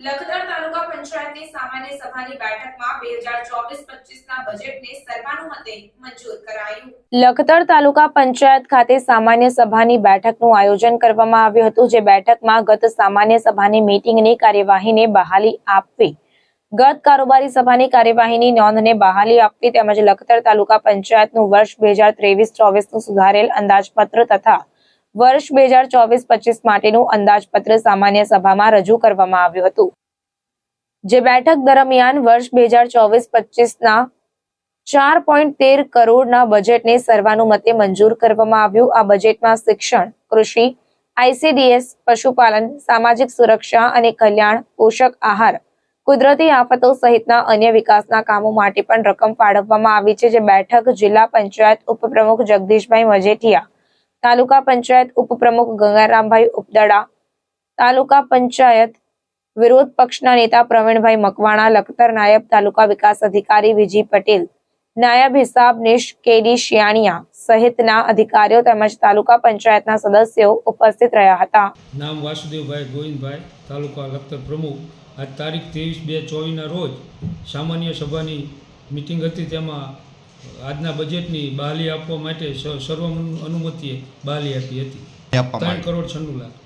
લખતર તાલુકા પંચાયતની સામાન્ય સભાની બેઠકમાં બે હજાર ચોવીસ પચીસના બજેટને સર્વાનુમતે મંજૂર કરાયું. લખતર તાલુકા પંચાયત ખાતે સામાન્ય સભાની બેઠકનું આયોજન કરવામાં આવ્યું હતું, જે બેઠકમાં ગત સામાન્ય સભાની મીટિંગની કાર્યવાહીને બહાલી આપવી, ગત કારોબારી સભાની કાર્યવાહીની નોંધને બહાલી આપવી તેમજ લખતર તાલુકા પંચાયતનું વર્ષ બે હજાર ત્રેવીસ ચોવીસનું સુધારેલ અંદાજપત્ર તથા વર્ષ બે હજાર ચોવીસ પચીસ માટેનું અંદાજપત્ર સામાન્ય સભામાં રજૂ કરવામાં આવ્યું હતું. જે બેઠક દરમિયાન વર્ષ બે હજાર ચોવીસ પચીસના ચાર પોઈન્ટ તેર કરોડના બજેટને સર્વાનુમતે મંજૂર કરવામાં આવ્યું. આ બજેટમાં શિક્ષણ, કૃષિ આઈસીડીએસ પશુપાલન, સામાજિક સુરક્ષા અને કલ્યાણ, પોષક આહાર, કુદરતી આફતો સહિતના અન્ય વિકાસના કામો માટે પણ રકમ ફાળવવામાં આવી છે. જે બેઠક જિલ્લા પંચાયત ઉપપ્રમુખ જગદીશભાઈ મજેઠિયા તાલુકા પંચાયત ઉપપ્રમુખ ગંગારામભાઈ ઉપદડા, તાલુકા પંચાયત વિરોધ પક્ષના નેતા પ્રવીણભાઈ મકવાણા, લખતર નાયબ તાલુકા વિકાસ અધિકારી વિજી પટેલ, નાયબ હિસાબનીશ કેડી શિયાણિયા સહિતના અધિકારીઓ તેમજ તાલુકા પંચાયતના સદસ્યો ઉપસ્થિત રહ્યા હતા. નામ વાસુદેવભાઈ ગોવિંદભાઈ, તાલુકા લખતર પ્રમુખ. આજ તારીખ ત્રેવીસ બે ચોવીસના રોજ સામાન્ય સભાની મિટિંગ હતી. તેમાં આજના બજેટની બહાલી આપવા માટે સર્વ અનુમતિએ બહાલી આપી હતી. ત્રણ કરોડ છન્નું લાખ.